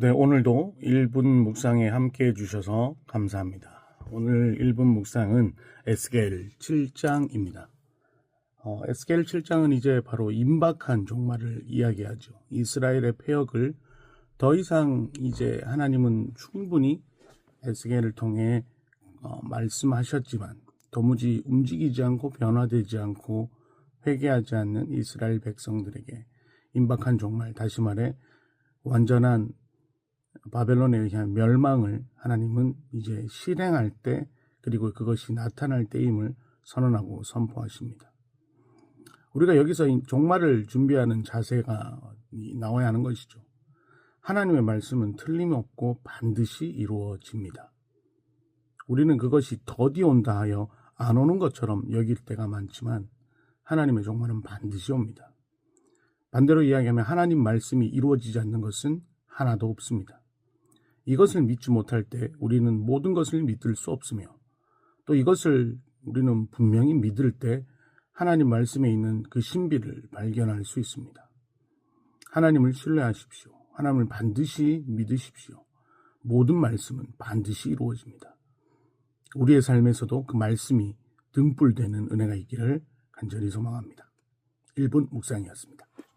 네, 오늘도 1분 묵상에 함께 해주셔서 감사합니다. 오늘 1분 묵상은 에스겔 7장입니다. 어, 에스겔 7장은 이제 바로 임박한 종말을 이야기하죠. 이스라엘의 폐역을 더 이상 이제 하나님은 충분히 에스겔을 통해 어, 말씀하셨지만 도무지 움직이지 않고 변화되지 않고 회개하지 않는 이스라엘 백성들에게 임박한 종말, 다시 말해 완전한 바벨론에 의한 멸망을 하나님은 이제 실행할 때 그리고 그것이 나타날 때임을 선언하고 선포하십니다. 우리가 여기서 이 종말을 준비하는 자세가 나와야 하는 것이죠. 하나님의 말씀은 틀림없고 반드시 이루어집니다. 우리는 그것이 더디 온다 하여 안 오는 것처럼 여길 때가 많지만 하나님의 종말은 반드시 옵니다. 반대로 이야기하면 하나님 말씀이 이루어지지 않는 것은 하나도 없습니다. 이것을 믿지 못할 때 우리는 모든 것을 믿을 수 없으며 또 이것을 우리는 분명히 믿을 때 하나님 말씀에 있는 그 신비를 발견할 수 있습니다. 하나님을 신뢰하십시오. 하나님을 반드시 믿으십시오. 모든 말씀은 반드시 이루어집니다. 우리의 삶에서도 그 말씀이 등불되는 은혜가 있기를 간절히 소망합니다. 1분 묵상이었습니다.